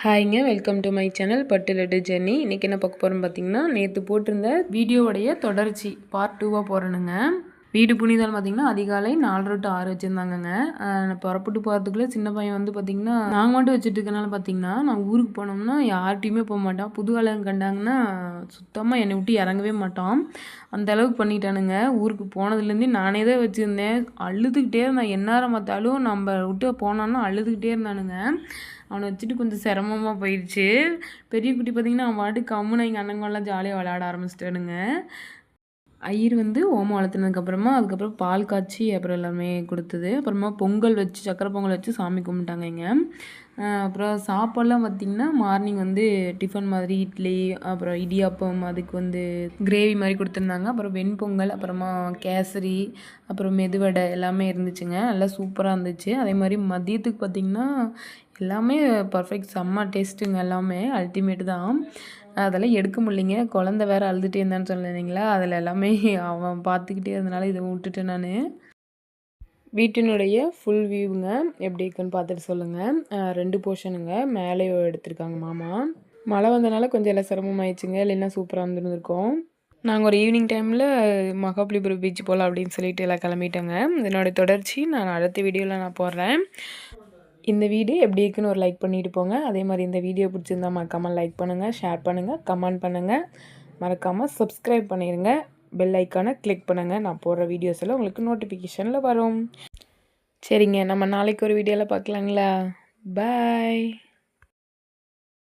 ஹாய்ங்க welcome to my channel Pattu Laddu journey. இன்றைக்கி என்ன பார்க்க போகிறோம் பார்த்தீங்கன்னா நேற்று போட்டிருந்த வீடியோவுடைய தொடர்ச்சி பார்ட் டூவாக போகிறேனுங்க வீடு புனிதல் பார்த்திங்கன்னா அதிகாலை நாலரை டு ஆறு வச்சுருந்தாங்கங்க. புறப்பட்டு போகிறதுக்குள்ளே சின்ன பையன் வந்து பார்த்திங்கன்னா நாங்கள் மட்டும் வச்சுட்டு இருக்கனால பார்த்திங்கன்னா நான் ஊருக்கு போனோம்னா யார்கிட்டையுமே போக மாட்டான். புது ஆளுங்க கண்டாங்கன்னா சுத்தமாக என்னை விட்டு இறங்கவே மாட்டான். அந்த அளவுக்கு பண்ணிட்டானுங்க. ஊருக்கு போனதுலேருந்து நானே தான் வச்சுருந்தேன். அழுதுகிட்டே இருந்தேன். எந்நேரம் பார்த்தாலும் நம்ம விட்டு போனோன்னா அழுதுகிட்டே இருந்தானுங்க. அவனை வச்சுட்டு கொஞ்சம் சிரமமாக போயிடுச்சு. பெரிய குட்டி பார்த்திங்கன்னா அவன் பாட்டு கம்முன்னு எங்கள் அண்ணங்கள்லாம் ஜாலியாக விளையாட ஆரம்பிச்சிட்டானுங்க. ஐயர் வந்து ஓமம் வளர்த்துனதுக்கப்புறமா அதுக்கப்புறம் பால் காய்ச்சி அப்புறம் எல்லாமே கொடுத்தது. அப்புறமா பொங்கல் வச்சு சக்கரை பொங்கல் வச்சு சாமி கும்பிட்டாங்க இங்கே. அப்புறம் சாப்பாடெலாம் பார்த்திங்கன்னா மார்னிங் வந்து டிஃபன் மாதிரி இட்லி அப்புறம் இடியாப்பம் அதுக்கு வந்து கிரேவி மாதிரி கொடுத்துருந்தாங்க. அப்புறம் வெண்பொங்கல் அப்புறமா கேசரி அப்புறம் மெதுவடை எல்லாமே இருந்துச்சுங்க. நல்லா சூப்பராக இருந்துச்சு. அதே மாதிரி மதியத்துக்கு பார்த்திங்கன்னா எல்லாமே பர்ஃபெக்ட் செம்ம டேஸ்ட்டுங்க எல்லாமே. அல்டிமேட் தான். அதெல்லாம் எடுக்க முடியலைங்க. குழந்த வேறு அழுதுகிட்டே இருந்தான்னு சொன்னீங்களா அதில் எல்லாமே அவன் பார்த்துக்கிட்டே இருந்தனால இதை விட்டுட்டேன் நான். வீட்டினுடைய ஃபுல் வியூங்க எப்படி இருக்குன்னு பார்த்துட்டு சொல்லுங்கள் ரெண்டு போர்ஷனுங்க மேலே எடுத்திருக்காங்க மாமா. மழை வந்தனால கொஞ்சம் எல்லாம் சிரமமாயிடுச்சுங்க இல்லைன்னா சூப்பராக வந்துருந்துருக்கோம் நாங்கள் ஒரு ஈவினிங் டைமில் மகாபலிபுரம் பீச் போகலாம் அப்படின்னு சொல்லிட்டு எல்லாம் கிளம்பிட்டோங்க. இதனோட தொடர்ச்சி நான் அடுத்த வீடியோவில் நான் போடுறேன். இந்த வீடியோ எப்படி இருக்குன்னு ஒரு லைக் பண்ணிட்டு போங்க. அதே மாதிரி இந்த வீடியோ பிடிச்சிருந்தா மறக்காமல் லைக் பண்ணுங்கள் ஷேர் பண்ணுங்கள் கமெண்ட் பண்ணுங்கள் மறக்காமல் சப்ஸ்கிரைப் பண்ணிடுங்க பெல் ஐக்கானை கிளிக் பண்ணுங்கள் நான் போடுற வீடியோஸ் எல்லாம் உங்களுக்கு நோட்டிஃபிகேஷனில் வரும். சரிங்க நம்ம நாளைக்கு ஒரு வீடியோவில் பார்க்கலாங்களா? பாய்